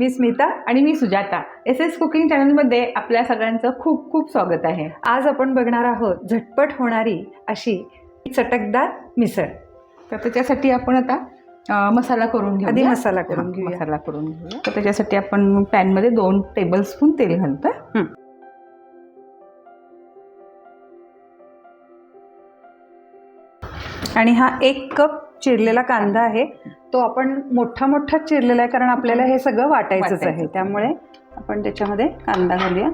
मी स्मिता आणि मी Sujata. S S cooking चॅनलमध्ये आपल्या सगळ्यांचं खूप खूप स्वागत आहे. आज आपण बघणार आहोत झटपट होणारी अशी चटकदार मिसळ. तर त्याच्यासाठी आपण आता मसाला करून घेऊ आधी मसाला करून घेऊया. मसाला करून घेऊया. तर त्याच्यासाठी आपण पॅनमध्ये दोन टेबल स्पून तेल घालतोय. हं. आणि हा एक कप चिरलेला कांदा आहे तो आपण मोठा मोठा चिरलेला आहे कारण आपल्याला हे सगळं वाटायचंच आहे. त्यामुळे आपण त्याच्यामध्ये कांदा घालूया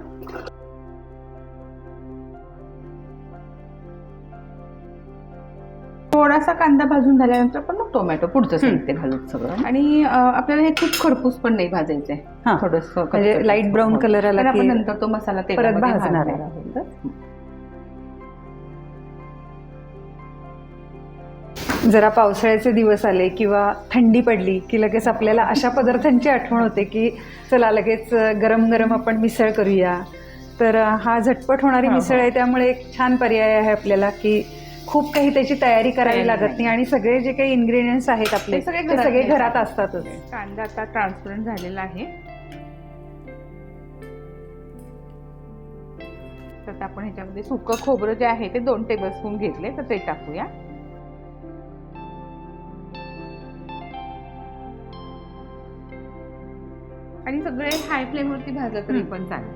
थोडासा कांदा भाजून झाल्यानंतर पण मग टोमॅटो पुढचं. साहित्य घालू सगळं आणि आपल्याला हे खूप खरपूस पण नाही भाजायचंय हां. थोडस म्हणजे लाइट ब्राऊन कलर आला आपण नंतर तो मसाला परत तेलामध्ये भाजणार आहे. जरा पावसाळ्याचे दिवस आले किंवा थंडी पडली की लगेच आपल्याला अशा पदार्थांची आठवण होते की चला लगेच गरम गरम आपण मिसळ करूया. तर हा झटपट होणारी. मिसळ आहे त्यामुळे एक छान पर्याय आहे आपल्याला की खूप काही त्याची तयारी करावी लागत नाही. आणि सगळे जे काही इन्ग्रेडियंट्स आहेत आपले ते सगळे सगळे घरात असतात. असतातच कांदा आता ट्रान्सपरंट झालेला आहे. तर आपण ह्याच्यामध्ये सुकं खोबरं जे आहे ते दोन टेबलस्पून घेतले तर ते टाकूया. आणि सगळे हाय फ्लेमवरती भाजलं तरी हं. पण चालेल.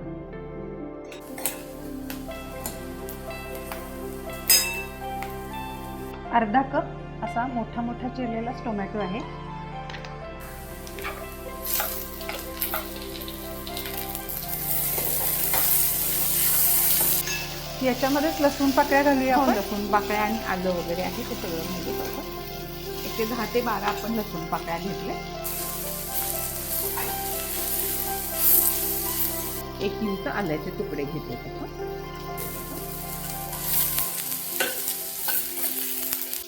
अर्धा कप असा मोठा मोठा चिरलेला टोमॅटो आहे. याच्यामध्येच लसूण पाकळ्या घालूया आपण आपण. लसूण. पाकळ्या आणि आलं वगैरे आहे ते सगळं म्हणजे एक ते दहा ते बारा आपण लसूण पाकळ्या घेतले एक इंच आल्याचे तुकडे त्याच्यात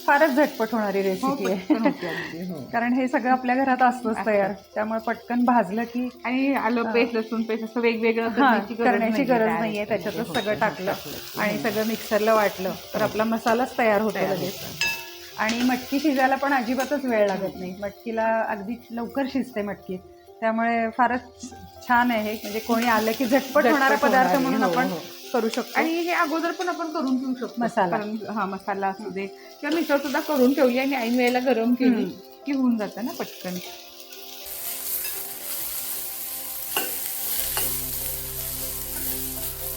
फारच झटपट होणारी हो, रेसिपी पटकन आहे हो. कारण हे सगळं आपल्या घरात असतंच असतं. तयार त्यामुळे पटकन भाजलं की आणि आलं पेस्ट लसूण पेस्ट असं वेगवेगळं हा, करण्याची गरज नाहीये. त्याच्यातच हो, सगळं हो, टाकलं. आणि सगळं मिक्सरला वाटलं तर आपला मसालाच तयार होतो लगेच. आणि मटकी शिजायला पण अजिबातच वेळ लागत नाही मटकीला अगदी लवकर शिजते मटकी त्यामुळे फारच छान आहे म्हणजे कोणी आलं की झटपट होणारा पदार्थ म्हणून हो, आपण हो. करू शकतो आणि हे अगोदर पण आपण करून ठेवू शकतो मसाला. कारण हा मसाला असू दे किंवा मिसळ सुद्धा करून ठेवली आणि ऐन वेळेला गरम केली. की होऊन जातं ना पटकन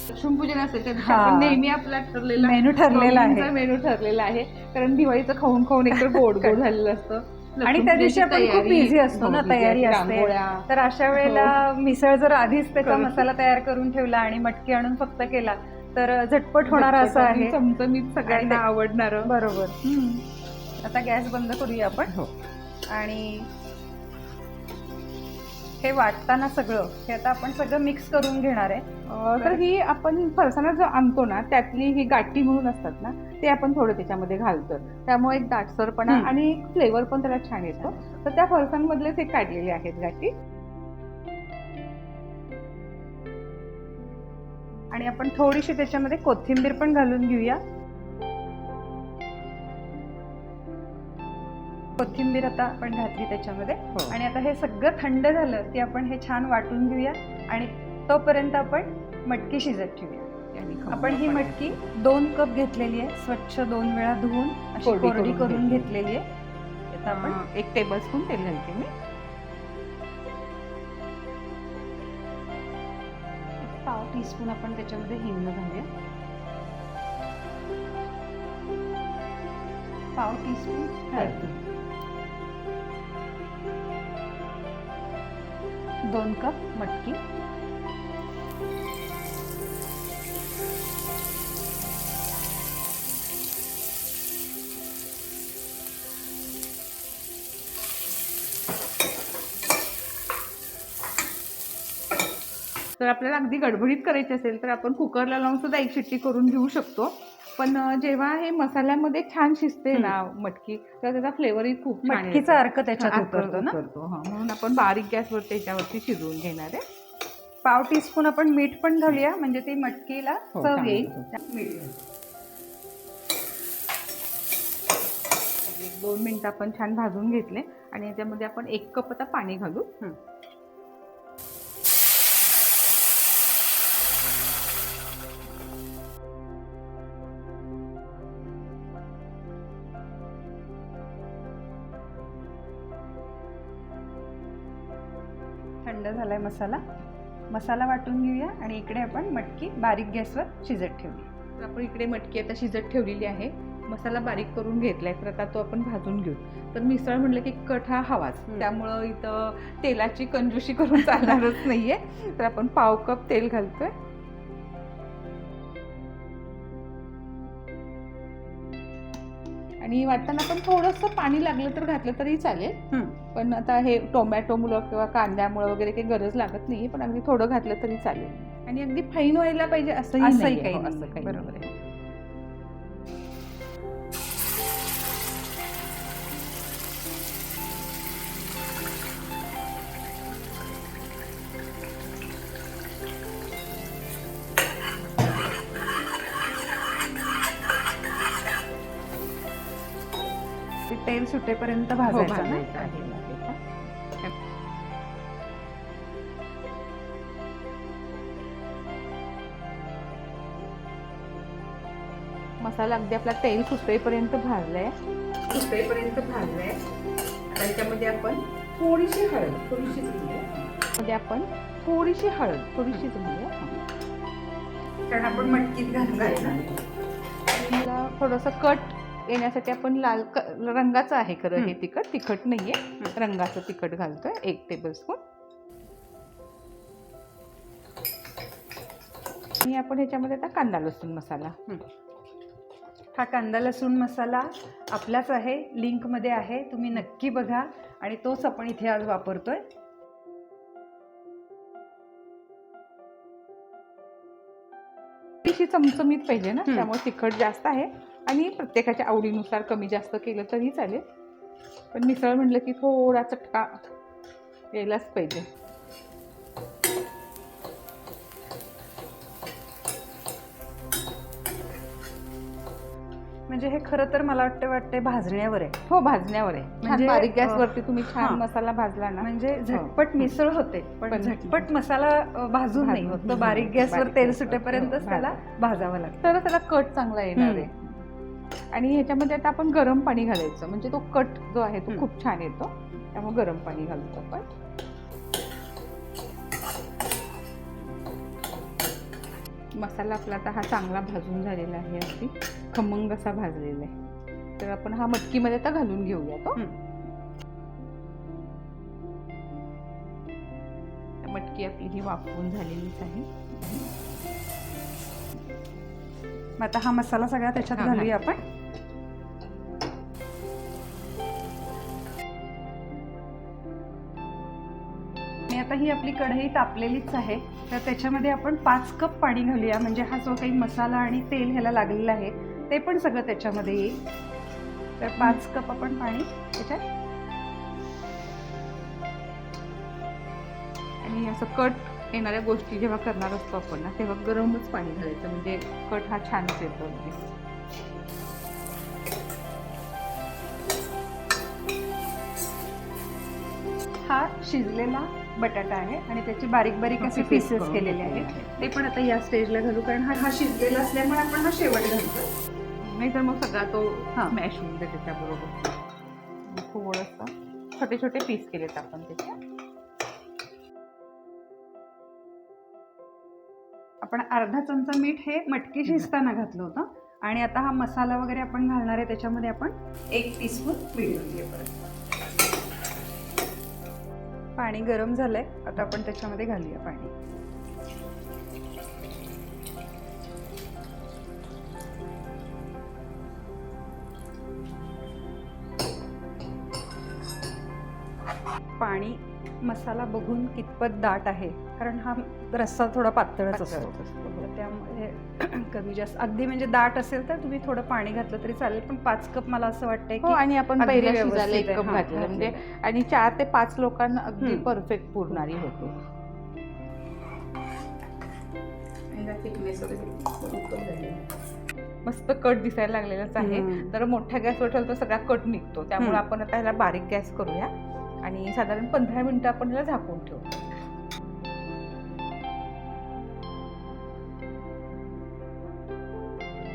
लक्ष्मीपूजन असेल हा. आपण नेहमी आपला ठरलेला मेनू ठरलेला आहे. मेनू ठरलेला आहे कारण दिवाळीचं खाऊन खाऊन एकतर गोड गोड झालेलं असतं आणि त्या दिवशी आपण खूप बिझी असतो हो, ना तयारी असते. तर अशा वेळेला मिसळ जर आधीच त्याचा. मसाला तयार करून ठेवला आणि मटकी आणून फक्त केला तर झटपट होणार असं आहे. चमचमीत सगळ्यांना आवडणार. बरोबर. आता गॅस बंद करूया आपण. हो. आणि हे वाटताना सगळं हे आता आपण सगळं मिक्स करून घेणार आहे. तर ही आपण फरसाणा जो आणतो ना त्यातली ही गाठी म्हणून असतात ना ते आपण थोडं त्याच्यामध्ये घालतो त्यामुळे एक दाटसरपणा. आणि फ्लेवर पण त्याला छान येतो. तर त्या फरसांमधलेच एक काढलेले आहेत गाठी आणि आपण थोडीशी त्याच्यामध्ये कोथिंबीर पण घालून घेऊया. कोथिंबीर आता आपण घातली त्याच्यामध्ये. हो. आणि आता हे सगळं थंड झालं की आपण हे छान वाटून घेऊया. आणि तोपर्यंत आपण मटकी शिजत ठेवूया. आपण ही मटकी दोन कप घेतलेली आहे. स्वच्छ दोन वेळा धुवून अशी कोरडी कोरडी करून करून घेतली. घेतलेली आहे. आता आपण एक टेबल स्पून तेल घालते मी. पाव टीस्पून आपण त्याच्यामध्ये हिंग घालूया. पाव टीस्पून हळद. दोन कप मटकी. तर आपल्याला अगदी गडबडीत करायची असेल तर आपण कुकरला लावून सुद्धा एक शिट्टी करून घेऊ शकतो. पण जेव्हा हे मसाल्यामध्ये छान शिजते ना मटकी तेव्हा त्याचा फ्लेवरही खूप. मटकीचा अर्क त्याच्यात उतरतो ना. म्हणून आपण बारीक गॅसवर त्याच्यावरती शिजवून घेणार आहे. पाव टीस्पून आपण मीठ पण घालूया म्हणजे ती मटकीला हो, चव येईल. एक दोन मिनिटं आपण छान भाजून घेतले आणि याच्यामध्ये आपण एक कप आता पाणी घालू. मसाला. मसाला वाटून घेऊया आणि इकडे आपण मटकी बारीक गॅसवर शिजत ठेवूया तर आपण इकडे मटकी आता शिजत ठेवलेली आहे. मसाला बारीक करून घेतलाय तर आता तो आपण भाजून घेऊ. तर मिसळ म्हणलं की कट हा हवाच. त्यामुळं इथं तेलाची कंजूशी करून चालणारच नाहीये. तर आपण पाव कप तेल घालतोय. आणि वाटताना आपण थोडंसं पाणी लागलं तर घातलं तरी चालेल. पण आता हे टोमॅटोमुळं किंवा कांद्यामुळं वगैरे काही गरज लागत नाहीये पण अगदी थोडं घातलं तरी चालेल आणि अगदी फाईन व्हायला पाहिजे असंही. काही हो. असं काही बरोबर नाहीये. तेल सुटेपर्यंत हो, भाजायचं ना? आहे. मसाला अगदी आपला तेल सुटेपर्यंत भाजलाय. सुटेपर्यंत भाजलाय. आता त्याच्यामध्ये आपण थोडीशी हळद थोडीशी मध्ये आपण थोडीशी हळद थोडीशी घालूया कारण आपण मटकीत घालणार मला थोडंसं कट येण्यासाठी आपण लाल क रंगाचं आहे खरं हे. तिखट. तिखट नाहीये. रंगाचं तिखट घालतोय. एक टेबलस्पून आणि आपण ह्याच्यामध्ये आता कांदा लसूण मसाला. हा कांदा लसूण मसाला आपलाच आहे. लिंकमध्ये आहे. तुम्ही नक्की बघा. आणि तोच आपण इथे आज वापरतोय. अतिशय चमचमीत पाहिजे ना. त्यामुळे तिखट जास्त आहे. आणि प्रत्येकाच्या आवडीनुसार कमी जास्त केलं तरी चालेल. पण मिसळ म्हटलं की थोडा चटका यायलाच पाहिजे. म्हणजे हे खरं तर मला वाटतं वाटते भाजण्यावर आहे. हो भाजण्यावर आहे. म्हणजे, बारीक अ, गॅसवरती तुम्ही छान हां. मसाला भाजला ना. म्हणजे झटपट मिसळ होते पण झटपट मसाला भाजून नाही होत. बारीक गॅसवर बारीक तेल गॅसवर, सुटेपर्यंतच हो, त्याला भाजावं लागतं. तर त्याला कट चांगला येणार. आहे. आणि ह्याच्यामध्ये आता आपण गरम पाणी घालायचं. म्हणजे तो कट जो आहे तो. खूप छान येतो. त्यामुळे गरम पाणी घालतो आपण. मसाला आपला आता हा चांगला भाजून झालेला आहे अगदी. खमंग असा भाजलेला आहे. तर आपण हा मटकीमध्ये आता घालून घेऊया तो. मटकी आपली ही वाफवून झालेलीच आहे. मग आता हा मसाला सगळा त्याच्यात घालूया आपण. ही आपली कढई तापलेलीच आहे. तर त्याच्यामध्ये आपण पाच कप पाणी घालूया. म्हणजे हा जो काही मसाला आणि तेल ह्याला लागलेला आहे ते पण सगळं त्याच्यामध्ये येईल. तर पाच कप आपण पाणी त्याच्यात आणि असं कट येणाऱ्या गोष्टी जेव्हा करणार असतो आपण ना तेव्हा गरमच पाणी घालायचं. म्हणजे कट हा छानच येतो हा शिजलेला बटाटा आहे आणि त्याची बारीक बारीक असे पीसेस केलेले आहेत. ते पण आता या स्टेजला घालू कारण हा हा शिजलेला असल्यामुळे आपण हा शेवट घालतो नाही तर मग सगळा तो हां. स्मॅश होऊन जाते त्याबरोबर. थोडंसं छोटे छोटे पीस केलेत आपण त्याचे. आपण अर्धा चमचा मीठ हे मटकी शिजताना घातलं होतं. आणि आता हा मसाला वगैरे आपण घालणार आहे त्याच्यामध्ये आपण एक टीस्पून मीठ घालूया परत. पाणी गरम झालंय आता आपण त्याच्यामध्ये घालूया पाणी. पाणी मसाला बघून कितपत दाट आहे कारण हा रस्सा थोडा पातळच असतो हो. तर त्यामुळे कमी जास्त अगदी म्हणजे दाट असेल तर तुम्ही थोडं पाणी घातलं तरी चालेल पण पाच कप मला असं वाटतंय हो की आणि आपण एक. कप घातलेलं म्हणजे. आणि चार ते पाच लोकांना अगदी. परफेक्ट पुरणारी होते मस्त कट दिसायला लागलेलाच आहे. तर मोठ्या गॅसवर ठेवलं तर सगळा कट निघतो त्यामुळे. आपण आता ह्याला बारीक गॅस करूया आणि साधारण पंधरा मिनटं आपण याला झाकून ठेवू.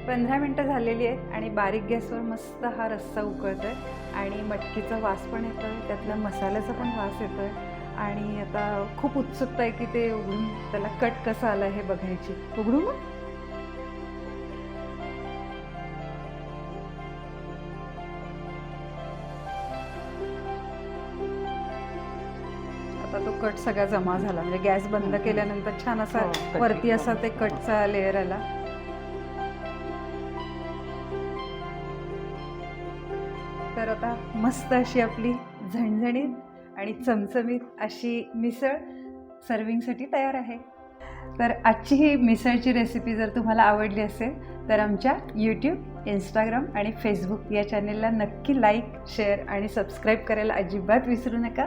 पंधरा मिनटं झालेली आहेत आणि बारीक गॅसवर मस्त हा रस्सा उकळतो आहे आणि मटकीचा वास पण येतो आहे त्यातला मसाल्याचा पण वास येतो आहे आणि आता खूप उत्सुकता आहे की ते उघडून त्याला कट कसा आला हे बघायची. उघडू मग? कट सगळा जमा झाला. म्हणजे गॅस बंद केल्यानंतर छान असा हो, वरती. असा ते कटचा लेअर आला. तर आता मस्त अशी आपली झणझणीत आणि चमचमीत अशी मिसळ सर्विंगसाठी तयार आहे. तर आजची ही मिसळची रेसिपी जर तुम्हाला आवडली असेल तर आमच्या यूट्यूब इंस्टाग्राम आणि फेसबुक या चॅनेलला नक्की लाईक शेअर आणि सबस्क्राईब करायला अजिबात विसरू नका.